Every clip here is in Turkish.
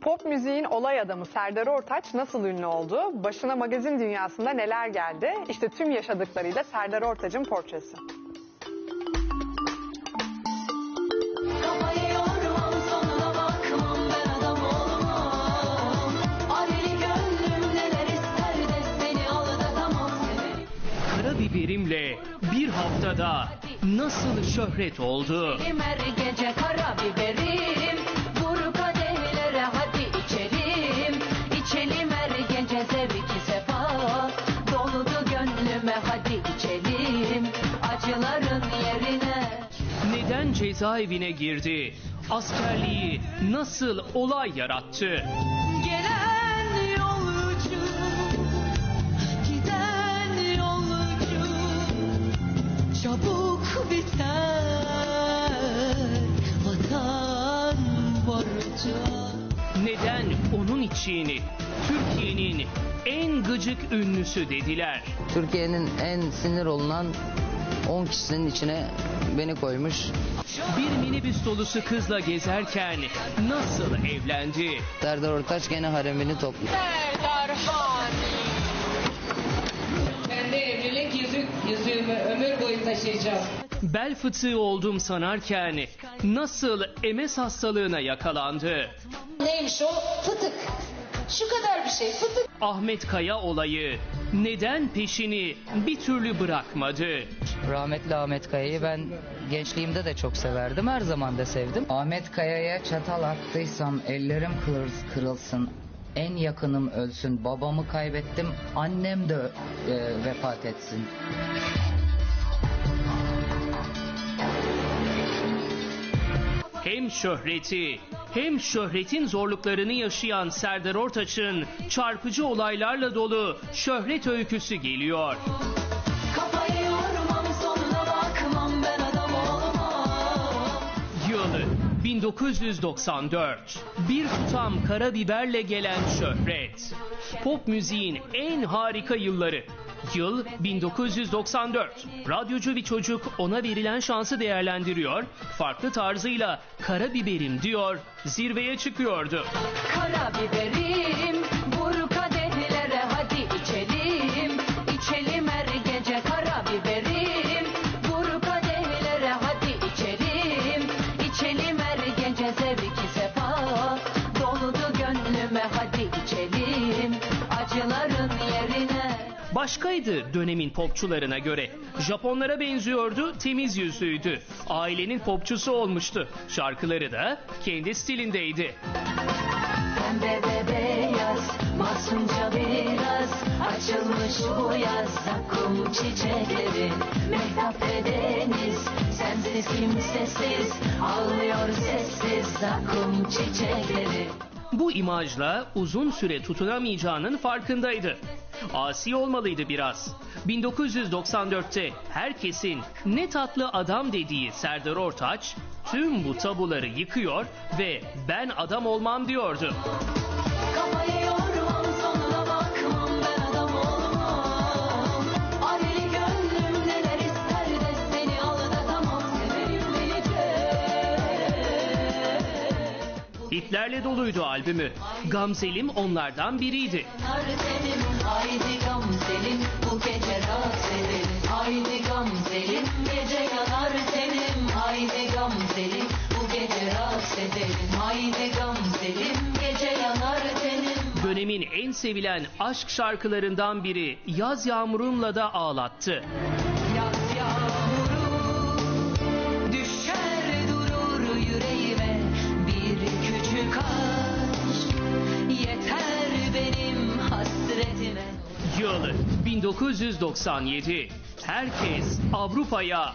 Pop müziğin olay adamı Serdar Ortaç nasıl ünlü oldu? Başına magazin dünyasında neler geldi? İşte tüm yaşadıklarıyla Serdar Ortaç'ın portresi. Karabiberimle bir haftada nasıl şöhret oldu? Her gece karabiberim cezaevine girdi? Askerliği nasıl olay yarattı? Gelen yolcu, giden yolcu, çabuk biter vatan borcu. Neden onun için Türkiye'nin en gıcık ünlüsü dediler? Türkiye'nin en sinir olunan 10 kişinin içine beni koymuş. Bir minibüs dolusu kızla gezerken nasıl evlendi? Serdar Ortaç gene haremini topluyor. Ben de evlilik yüzük, yüzüğümü ömür boyu taşıyacağım. Bel fıtığı oldum sanarken nasıl MS hastalığına yakalandı? Neymiş o? Fıtık. Şu kadar bir şey fıtık. Ahmet Kaya olayı neden peşini bir türlü bırakmadı? Rahmetli Ahmet Kaya'yı ben gençliğimde de çok severdim. Her zaman da sevdim. Ahmet Kaya'ya çatal attıysam ellerim kırıl- kırılsın. En yakınım ölsün. Babamı kaybettim. Annem de e, vefat etsin. Hem şöhreti hem şöhretin zorluklarını yaşayan Serdar Ortaç'ın çarpıcı olaylarla dolu şöhret öyküsü geliyor. Bakmam. Yılı 1994. Bir tutam karabiberle gelen şöhret. Pop müziğin en harika yılları. Yıl 1994. Radyocu bir çocuk ona verilen şansı değerlendiriyor. Farklı tarzıyla karabiberim diyor, zirveye çıkıyordu. Karabiberim Başkaydı dönemin popçularına göre. Japonlara benziyordu, temiz yüzlüydü. Ailenin popçusu olmuştu. Şarkıları da kendi stilindeydi. Pembe ve beyaz Masumca biraz Açılmış bu yaz Zakkum çiçekleri Mehtap ve deniz Sensiz kimsesiz Ağlıyor sessiz Zakkum çiçekleri Bu imajla uzun süre tutunamayacağının farkındaydı. Asi olmalıydı biraz. 1994'te herkesin ne tatlı adam dediği Serdar Ortaç tüm bu tabuları yıkıyor ve ben adam olmam diyordu. Hitlerle doluydu albümü. Gamzelim onlardan biriydi. Yanar senin haydi gamzelim bu gece dans edelim Haydi gamzelim gece yanar senin haydi gamzelim bu gece dans edelim Haydi gamzelim gece yanar senin Dönemin en sevilen aşk şarkılarından biri Yaz Yağmurum'la da ağlattı. Yıl 1997. Herkes Avrupa'ya,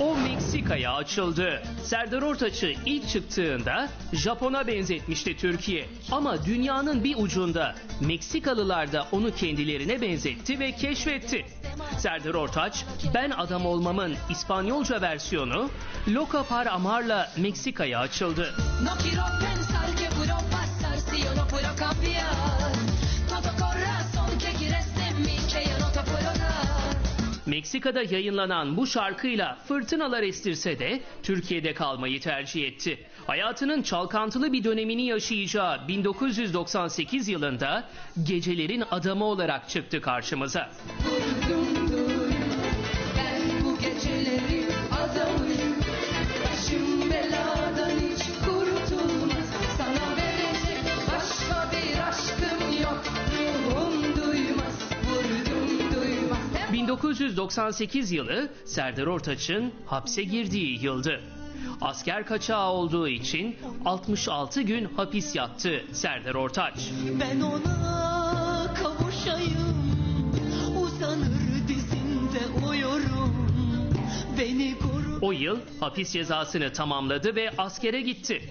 o Meksika'ya açıldı. Serdar Ortaç'ı ilk çıktığında Japon'a benzetmişti Türkiye. Ama dünyanın bir ucunda Meksikalılar da onu kendilerine benzetti ve keşfetti. Serdar Ortaç, Ben Adam Olmam'ın İspanyolca versiyonu Loca Par Amar'la Meksika'ya açıldı. No Meksika'da yayınlanan bu şarkıyla fırtınalar estirse de Türkiye'de kalmayı tercih etti. Hayatının çalkantılı bir dönemini yaşayacağı 1998 yılında gecelerin adamı olarak çıktı karşımıza. Vurdum 1998 yılı Serdar Ortaç'ın hapse girdiği yıldı. Asker kaçağı olduğu için 66 gün hapis yattı Serdar Ortaç. Ben ona kavuşayım Uzanır dizinde uyurum Beni koru O yıl hapis cezasını tamamladı ve askere gitti.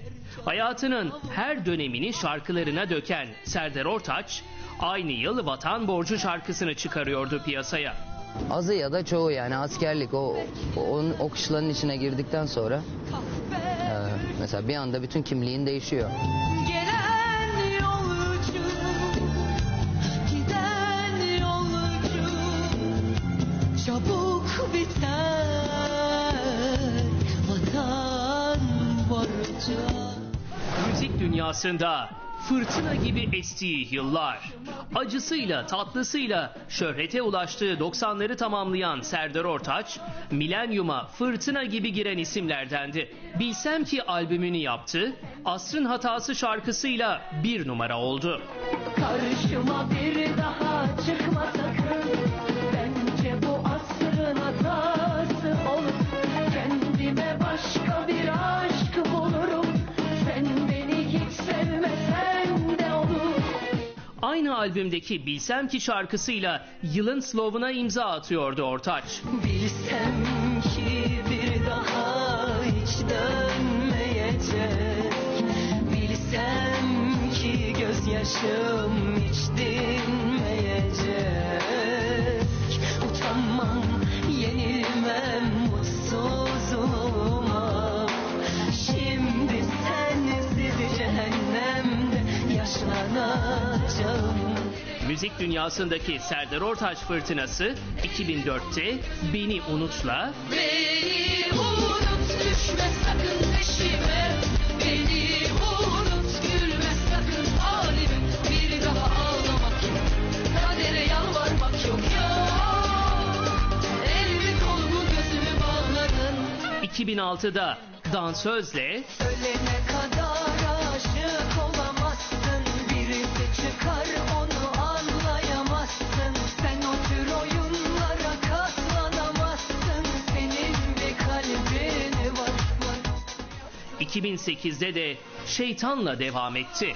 Hayatının her dönemini şarkılarına döken Serdar Ortaç, aynı yıl Vatan Borcu şarkısını çıkarıyordu piyasaya. Azı ya da çoğu yani askerlik o, o, o kışlanın içine girdikten sonra e, mesela bir anda bütün kimliğin değişiyor. Gelen yolcu Giden yolcu Çabuk biter Vatan borcu Müzik dünyasında fırtına gibi estiği yıllar. Acısıyla tatlısıyla şöhrete ulaştığı 90'ları tamamlayan Serdar Ortaç, milenyuma fırtına gibi giren isimlerdendi. Bilsem ki albümünü yaptı, Asrın Hatası şarkısıyla bir numara oldu. Karşıma bir albümdeki Bilsem ki şarkısıyla yılın slovuna imza atıyordu Ortaç. Bilsem ki bir daha hiç dönmeyecek Bilsem ki gözyaşım hiç Müzik dünyasındaki Serdar Ortaç fırtınası 2004'te Beni Unut'la. Beni unut düşme sakın peşime. Beni unut gülme sakın halime. Bir daha ağlamak yok Kadere yalvarmak yok ya. Elimi kolumu gözümü bağladın 2006'da Dansözle Ölene 2008'de de Şeytanla devam etti.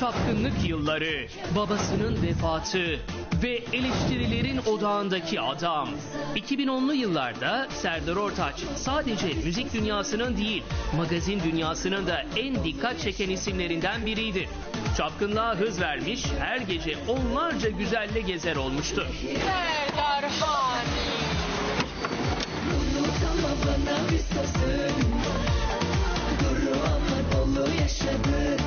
Çapkınlık yılları, babasının vefatı ve eleştirilerin odağındaki adam. 2010'lu yıllarda Serdar Ortaç sadece müzik dünyasının değil, magazin dünyasının da en dikkat çeken isimlerinden biriydi. Çapkınlığa hız vermiş, her gece onlarca güzelle gezer olmuştu. Unut ama bana bir sözün dolu yaşadık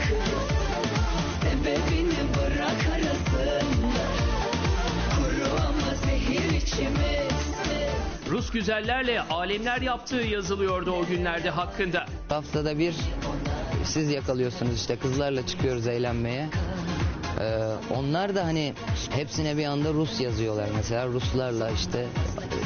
Rus güzellerle alemler yaptığı yazılıyordu o günlerde hakkında. Haftada bir siz yakalıyorsunuz işte kızlarla çıkıyoruz eğlenmeye. Ee, onlar da hani hepsine bir anda Rus yazıyorlar mesela Ruslarla işte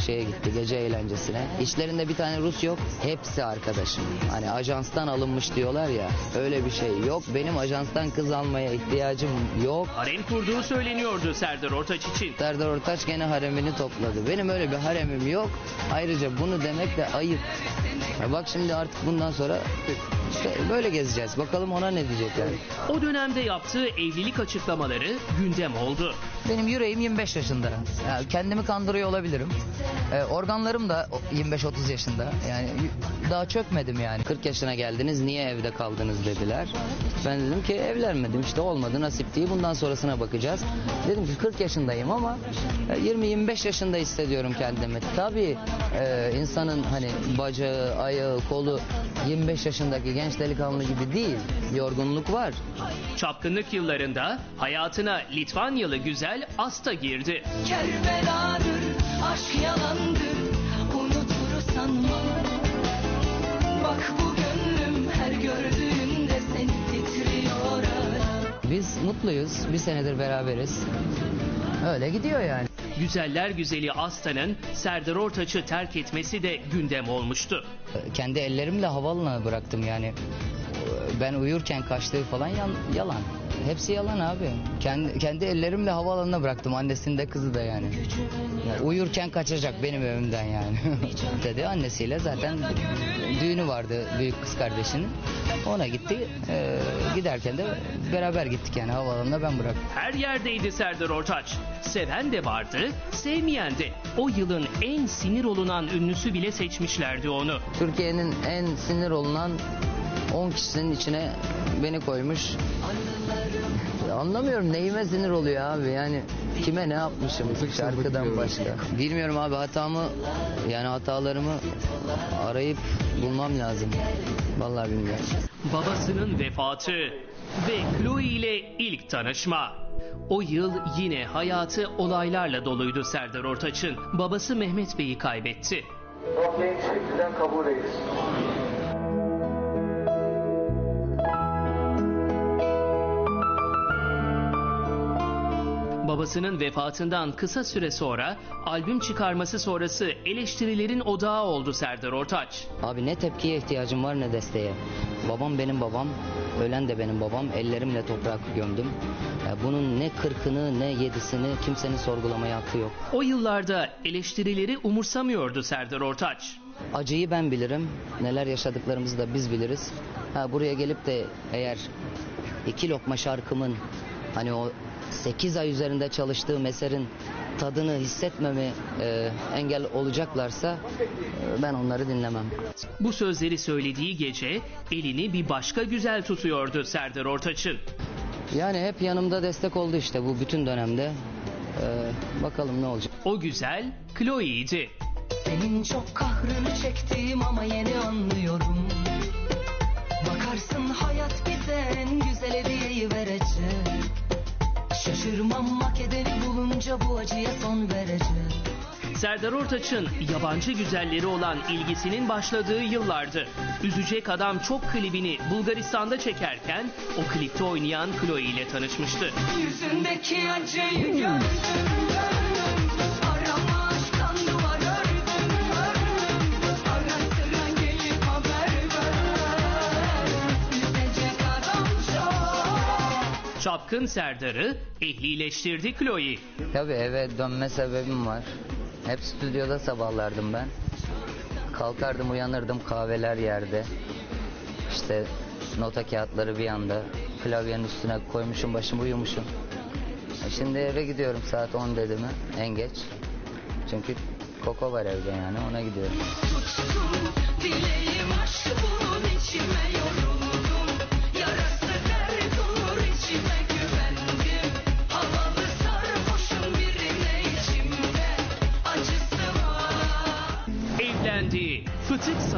şeye gitti gece eğlencesine. İçlerinde bir tane Rus yok. Hepsi arkadaşım. Hani ajanstan alınmış diyorlar ya. Öyle bir şey yok. Benim ajanstan kız almaya ihtiyacım yok. Harem kurduğu söyleniyordu Serdar Ortaç için. Serdar Ortaç gene haremini topladı. Benim öyle bir haremim yok. Ayrıca bunu demek de ayıp. Ya bak şimdi artık bundan sonra işte böyle gezeceğiz. Bakalım ona ne diyecekler. O dönemde yaptığı evlilik açıklamaları gündem oldu. Benim yüreğim 25 yaşında. Ya kendimi kandırıyor olabilirim. Ee, organlarım da o- 25-30 yaşında. Yani daha çökmedim yani. 40 yaşına geldiniz niye evde kaldınız dediler. Ben dedim ki evlenmedim işte olmadı nasip değil bundan sonrasına bakacağız. Dedim ki 40 yaşındayım ama e, 20-25 yaşında hissediyorum kendimi. Tabii e, insanın hani bacağı, ayağı, kolu 25 yaşındaki genç delikanlı gibi değil. Yorgunluk var. Çapkınlık yıllarında hayatına Litvanyalı güzel Asta girdi. Kerbeladır, aşk yalandır Unutur sanma Bak bu gönlüm her gördüğünde seni titriyor ara Biz mutluyuz. Bir senedir beraberiz. Öyle gidiyor yani. Güzeller güzeli Asta'nın Serdar Ortaç'ı terk etmesi de gündem olmuştu. Kendi ellerimle havalına bıraktım yani. Ben uyurken kaçtığı falan yalan. Hepsi yalan abi. Kendi, kendi ellerimle havaalanına bıraktım. Annesini de kızı da yani. Ya uyurken kaçacak benim evimden yani. Dedi annesiyle zaten düğünü vardı büyük kız kardeşinin. Ona gitti. Ee, giderken de beraber gittik yani havaalanına ben bıraktım. Her yerdeydi Serdar Ortaç. Seven de vardı, sevmeyen de. O yılın en sinir olunan ünlüsü bile seçmişlerdi onu. Türkiye'nin en sinir olunan 10 kişinin içine beni koymuş. Anlamıyorum neyime sinir oluyor abi yani kime ne yapmışım şarkıdan başka. Bilmiyorum abi hatamı yani hatalarımı arayıp bulmam lazım. Vallahi bilmiyorum. Babasının vefatı ve Chloe ile ilk tanışma. O yıl yine hayatı olaylarla doluydu Serdar Ortaç'ın. Babası Mehmet Bey'i kaybetti. Okey, şimdiden kabul ederiz. Babasının vefatından kısa süre sonra albüm çıkarması sonrası eleştirilerin odağı oldu Serdar Ortaç. Abi ne tepkiye ihtiyacım var ne desteğe. Babam benim babam, ölen de benim babam. Ellerimle toprağa gömdüm. Bunun ne kırkını ne yedisini kimsenin sorgulamaya hakkı yok. O yıllarda eleştirileri umursamıyordu Serdar Ortaç. Acıyı ben bilirim. Neler yaşadıklarımızı da biz biliriz. Ha buraya gelip de eğer iki lokma şarkımın hani o 8 ay üzerinde çalıştığım eserin tadını hissetmemi e, engel olacaklarsa e, ben onları dinlemem. Bu sözleri söylediği gece elini bir başka güzel tutuyordu Serdar Ortaç'ın. Yani hep yanımda destek oldu işte bu bütün dönemde. E, bakalım ne olacak. O güzel Chloe'ydi. Senin çok kahrını çektiğim ama yeni anlıyorum Bakarsın hayat bize en güzel hediyeyi bulunca bu acıya son verecek Serdar Ortaç'ın yabancı güzelleri olan ilgisinin başladığı yıllardı. Üzecek Adam Çok klibini Bulgaristan'da çekerken o klipte oynayan Chloe ile tanışmıştı. Yüzündeki acıyı gördüm Çapkın Serdar'ı ehlileştirdi Chloe. Tabii eve dönme sebebim var. Hep stüdyoda sabahlardım ben. Kalkardım uyanırdım kahveler yerde. İşte nota kağıtları bir yanda. Klavyenin üstüne koymuşum başımı uyumuşum. E Şimdi eve gidiyorum saat 10 dedi mi en geç. Çünkü Koko var evde yani ona gidiyorum. tuttum Dileğim aşk bulun içime yoruldum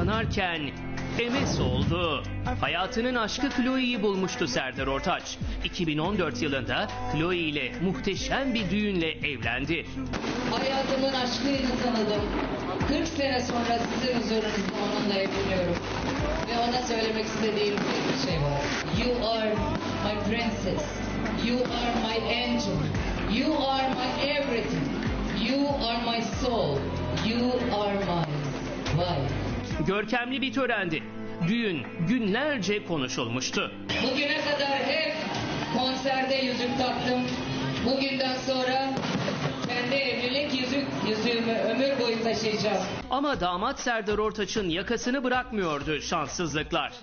fıtık sanarken MS oldu. Hayatının aşkı Chloe'yi bulmuştu Serdar Ortaç. 2014 yılında Chloe ile muhteşem bir düğünle evlendi. Hayatımın aşkıyla tanıdım. 40 sene sonra sizin huzurunuzda onunla evleniyorum. Ve ona söylemek istediğim bir şey var. You are my princess. You are my angel. You are my everything. You are my soul. You are my wife. Görkemli bir törendi. Düğün günlerce konuşulmuştu. Bugüne kadar hep konserde yüzük taktım. Bugünden sonra kendi evlilik yüzük yüzüğümü ömür boyu taşıyacağım. Ama damat Serdar Ortaç'ın yakasını bırakmıyordu şanssızlıklar.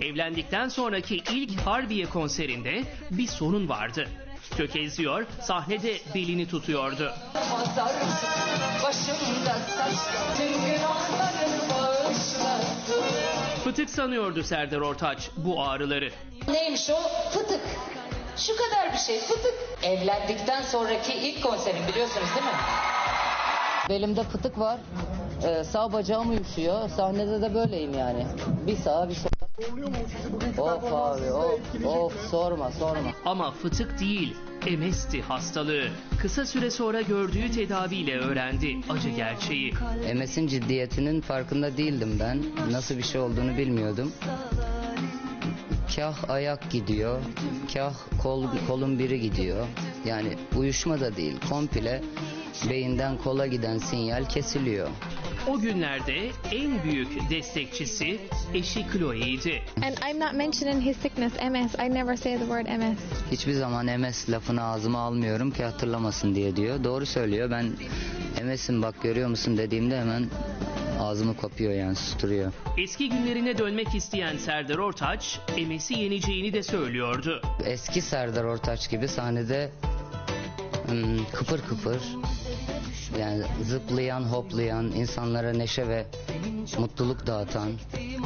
Evlendikten sonraki ilk Harbiye konserinde bir sorun vardı. Tökezliyor, sahnede belini tutuyordu. Mazar başımda saçlar Tüm günahlarını bağışlasın Fıtık sanıyordu Serdar Ortaç bu ağrıları. Neymiş o? Fıtık. Şu kadar bir şey fıtık. Evlendikten sonraki ilk konserim biliyorsunuz değil mi? Belimde fıtık var. Ee, sağ bacağım uyuşuyor. Sahnede de böyleyim yani. Bir sağa bir sola. Of abi of of sorma sorma. Ama fıtık değil, MS'ti hastalığı. Kısa süre sonra gördüğü tedaviyle öğrendi acı gerçeği. MS'in ciddiyetinin farkında değildim ben. Nasıl bir şey olduğunu bilmiyordum. Kah ayak gidiyor, kah kol, kolun biri gidiyor. Yani uyuşma da değil, komple beyinden kola giden sinyal kesiliyor. O günlerde en büyük destekçisi eşi Chloe'ydi. And I'm not mentioning his sickness, MS. I never say the word MS. Hiçbir zaman MS lafını ağzıma almıyorum ki hatırlamasın diye diyor. Doğru söylüyor. Ben MS'im bak görüyor musun dediğimde hemen ağzımı kopuyor yani susturuyor. Eski günlerine dönmek isteyen Serdar Ortaç, MS'i yeneceğini de söylüyordu. Eski Serdar Ortaç gibi sahnede hmm, kıpır kıpır yani zıplayan, hoplayan, insanlara neşe ve mutluluk dağıtan,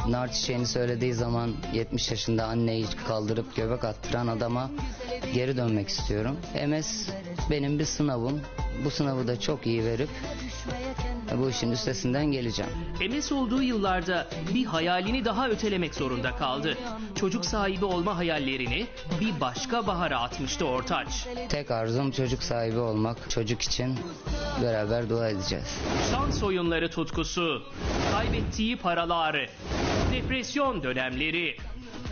nar çiçeğini söylediği zaman 70 yaşında anneyi kaldırıp göbek attıran adama geri dönmek istiyorum. MS benim bir sınavım. Bu sınavı da çok iyi verip bu işin üstesinden geleceğim. MS olduğu yıllarda bir hayalini daha ötelemek zorunda kaldı. Çocuk sahibi olma hayallerini bir başka bahara atmıştı Ortaç. Tek arzum çocuk sahibi olmak. Çocuk için beraber dua edeceğiz. Şans oyunları tutkusu, kaybettiği paralar, depresyon dönemleri.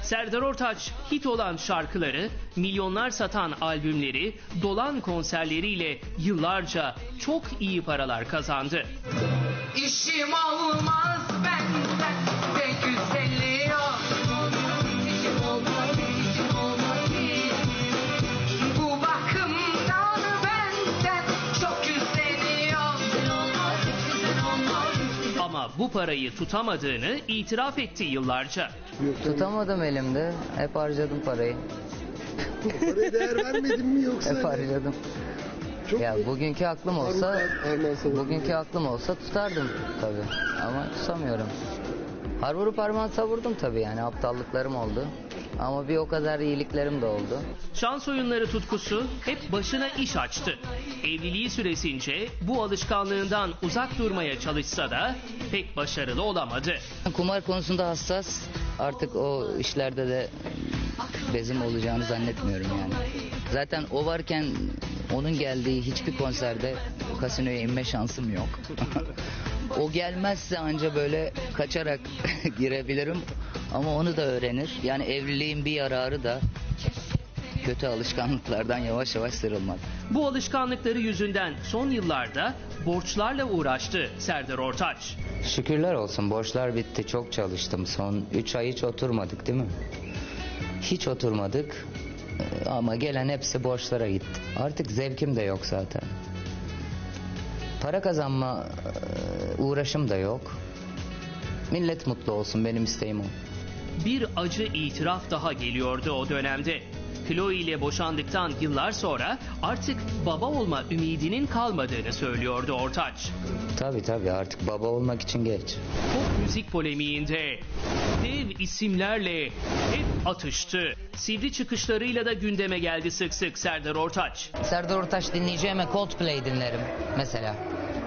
Serdar Ortaç hit olan şarkıları, milyonlar satan albümleri, dolan konserleriyle yıllarca çok iyi paralar kazandı. İşim olmaz bu parayı tutamadığını itiraf etti yıllarca. Tutamadım elimde. Hep harcadım parayı. Paraya değer vermedin mi yoksa? Hep harcadım. Çok Ya bugünkü aklım olsa bugünkü aklım olsa tutardım tabii. Ama tutamıyorum. Har vurup savurdum tabii yani aptallıklarım oldu. Ama bir o kadar iyiliklerim de oldu. Şans oyunları tutkusu hep başına iş açtı. Evliliği süresince bu alışkanlığından uzak durmaya çalışsa da pek başarılı olamadı. Kumar konusunda hassas. Artık o işlerde de bezim olacağını zannetmiyorum yani. Zaten o varken onun geldiği hiçbir konserde kasinoya inme şansım yok. o gelmezse anca böyle kaçarak girebilirim. Ama onu da öğrenir. Yani evliliğin bir yararı da kötü alışkanlıklardan yavaş yavaş sıyrılmak. Bu alışkanlıkları yüzünden son yıllarda borçlarla uğraştı Serdar Ortaç. Şükürler olsun borçlar bitti. Çok çalıştım. Son 3 ay hiç oturmadık değil mi? Hiç oturmadık. Ee, Ama gelen hepsi borçlara gitti. Artık zevkim de yok zaten. Para kazanma e, uğraşım da yok. Millet mutlu olsun benim isteğim o. Bir acı itiraf daha geliyordu o dönemde. Chloe ile boşandıktan yıllar sonra artık baba olma ümidinin kalmadığını söylüyordu Ortaç. Tabii tabii artık baba olmak için geç. Pop müzik polemiğinde dev isimlerle hep atıştı. Sivri çıkışlarıyla da gündeme geldi sık sık Serdar Ortaç. Serdar Ortaç dinleyeceğime Coldplay dinlerim mesela.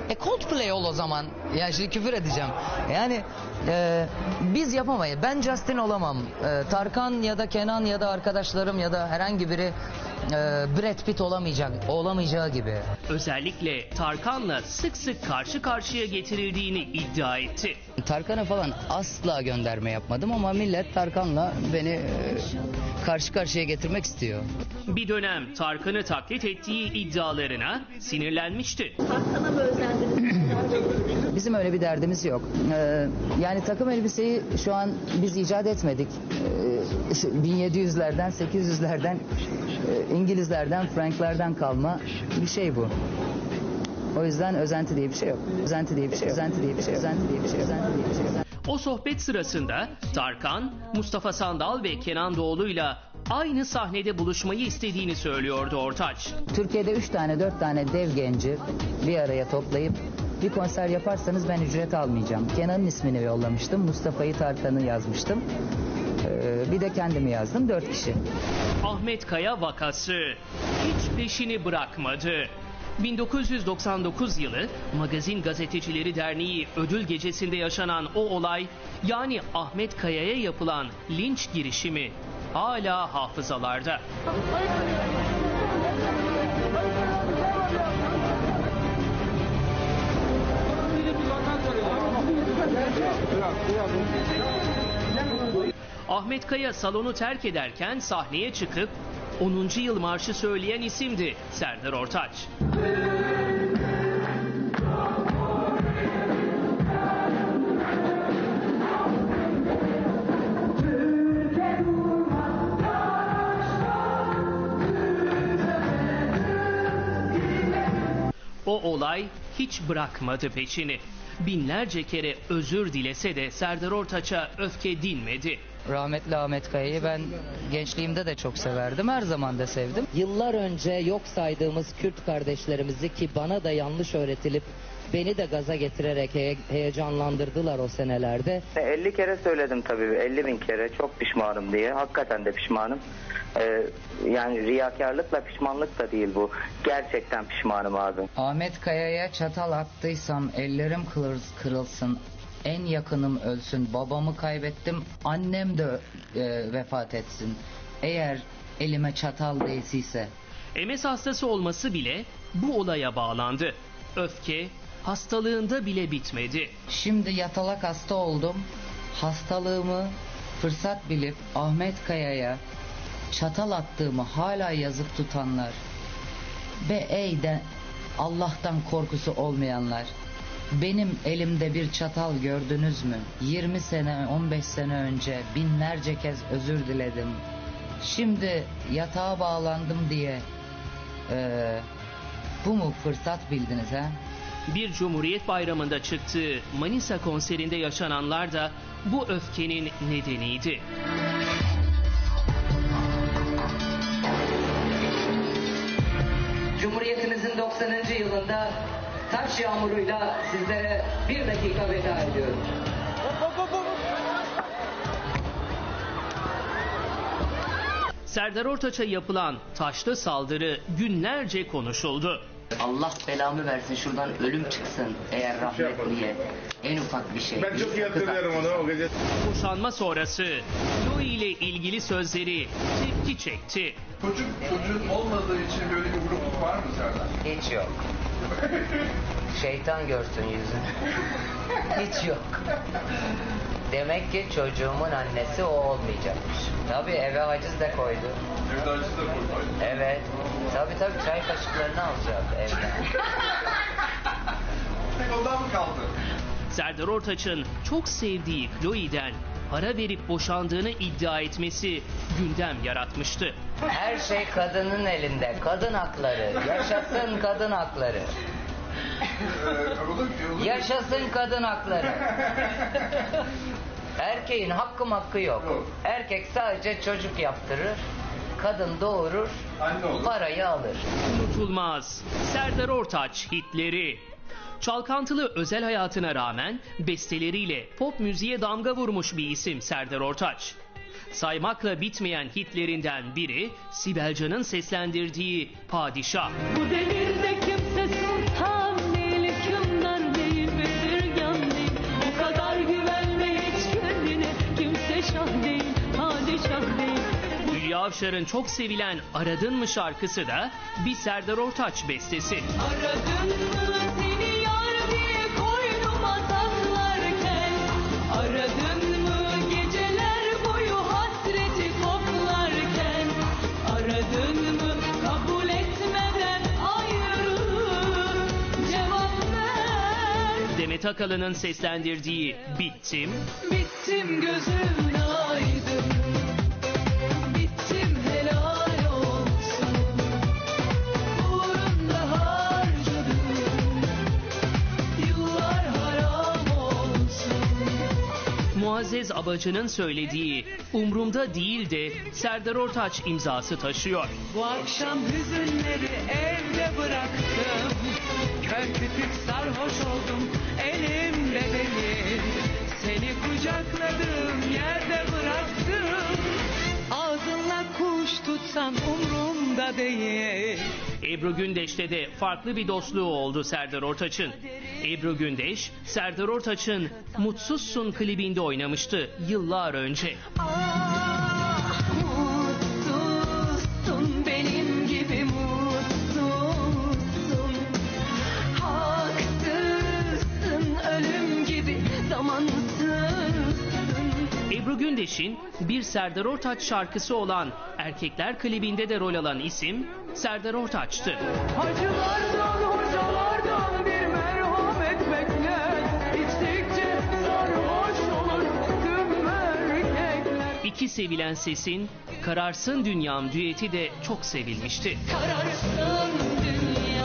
E Coldplay ol o zaman. Ya şimdi küfür edeceğim. Yani e, biz yapamayız. Ben Justin olamam. E, Tarkan ya da Kenan ya da arkadaşlarım ya da herhangi biri e, Brad Pitt olamayacak, olamayacağı gibi. Özellikle Tarkan'la sık sık karşı karşıya getirildiğini iddia etti. Tarkan'a falan asla gönderme yapmadım ama millet Tarkan'la beni e, karşı karşıya getirmek istiyor. Bir dönem Tarkan'ı taklit ettiği iddialarına sinirlenmişti. Bizim öyle bir derdimiz yok. Ee, yani takım elbiseyi şu an biz icat etmedik. Ee, 1700'lerden, 800'lerden, e, İngilizlerden, Franklerden kalma bir şey bu. O yüzden özenti diye bir şey yok. Özenti diye bir şey, özenti diye bir şey, özenti diye bir şey, özenti diye bir şey. özenti- O sohbet sırasında Tarkan, Mustafa Sandal ve Kenan Doğulu'yla aynı sahnede buluşmayı istediğini söylüyordu Ortaç. Türkiye'de 3 tane 4 tane dev genci bir araya toplayıp bir konser yaparsanız ben ücret almayacağım. Kenan'ın ismini yollamıştım. Mustafa'yı Tarkan'ı yazmıştım. Ee, bir de kendimi yazdım. 4 kişi. Ahmet Kaya vakası hiç peşini bırakmadı. 1999 yılı Magazin Gazetecileri Derneği ödül gecesinde yaşanan o olay yani Ahmet Kaya'ya yapılan linç girişimi hala hafızalarda. Ahmet Kaya salonu terk ederken sahneye çıkıp 10. yıl marşı söyleyen isimdi Serdar Ortaç. O olay hiç bırakmadı peşini. Binlerce kere özür dilese de Serdar Ortaç'a öfke dinmedi. Rahmetli Ahmet Kaya'yı ben gençliğimde de çok severdim. Her zaman da sevdim. Yıllar önce yok saydığımız Kürt kardeşlerimizi ki bana da yanlış öğretilip beni de gaza getirerek heye- heyecanlandırdılar o senelerde. 50 kere söyledim tabii 50 bin kere çok pişmanım diye hakikaten de pişmanım Ee, yani riyakarlıkla pişmanlık da değil bu gerçekten pişmanım abi Ahmet Kaya'ya çatal attıysam ellerim kırıl- kırılsın. En yakınım ölsün. Babamı kaybettim. Annem de e, vefat etsin. Eğer elime çatal değsiyse. MS hastası olması bile bu olaya bağlandı. Öfke hastalığında bile bitmedi. Şimdi yatalak hasta oldum. Hastalığımı fırsat bilip Ahmet Kaya'ya çatal attığımı hala yazıp tutanlar ve ey de Allah'tan korkusu olmayanlar benim elimde bir çatal gördünüz mü? 20 sene 15 sene önce binlerce kez özür diledim. Şimdi yatağa bağlandım diye eee, bu mu fırsat bildiniz ha? Bir Cumhuriyet Bayramı'nda çıktığı Manisa konserinde yaşananlar da bu öfkenin nedeniydi. Cumhuriyetimizin 90. yılında taş yağmuruyla sizlere bir dakika veda ediyorum. Serdar Ortaç'a yapılan taşlı saldırı günlerce konuşuldu. Allah belamı versin şuradan ölüm çıksın eğer rahmetliye en ufak bir şey. Ben çok iyi hatırlıyorum onu o gece. Boşanma sonrası Joey ile ilgili sözleri tepki çekti. Çocuk çocuğun olmadığı için böyle bir grupluk var mı Serdar? Hiç yok. Şeytan görsün yüzünü. Hiç yok. Demek ki çocuğumun annesi o olmayacakmış. Tabii eve haciz de koydu. Evde acısı da koydu. Evet. Tabii tabii çay kaşıklarını alacak evden. Tek ondan mı kaldı? Serdar Ortaç'ın çok sevdiği Chloe'den para verip boşandığını iddia etmesi gündem yaratmıştı. Her şey kadının elinde. Kadın hakları. Yaşasın kadın hakları. Ee, Yaşasın kadın hakları. Erkeğin hakkı hakkı yok. Yok. Erkek sadece çocuk yaptırır. Kadın doğurur. Anne olur. Parayı alır. Unutulmaz Serdar Ortaç hitleri. Çalkantılı özel hayatına rağmen besteleriyle pop müziğe damga vurmuş bir isim Serdar Ortaç. Saymakla bitmeyen hitlerinden biri Sibel Can'ın seslendirdiği Padişah. Bu devirde Avşar'ın çok sevilen Aradın mı şarkısı da bir Serdar Ortaç bestesi. Aradın mı seni yar diye koynuma saklarken Aradın mı geceler boyu hasreti koklarken? Aradın mı kabul etmeden ayrılığı Cevap ver. Demet Akalın'ın seslendirdiği Bittim, Bittim gözümün Muazzez Abacı'nın söylediği Umrumda değil de Serdar Ortaç imzası taşıyor. Bu akşam hüzünleri evde bıraktım. Kör kütük sarhoş oldum elimde değil. Seni kucakladığım yerde bıraktım. Ağzınla kuş tutsan umrumda değil Ebru Gündeş'te de farklı bir dostluğu oldu Serdar Ortaç'ın. Ebru Gündeş, Serdar Ortaç'ın Mutsuzsun klibinde oynamıştı yıllar önce. Mutsuzsun Ebru Gündeş'in bir Serdar Ortaç şarkısı olan Erkekler klibinde de rol alan isim Serdar Ortaç'tı. Hacılardan hocalardan bir merhamet bekler İçtikçe sarhoş olur tüm erkekler İki sevilen sesin Kararsın Dünyam düeti de çok sevilmişti. Kararsın dünya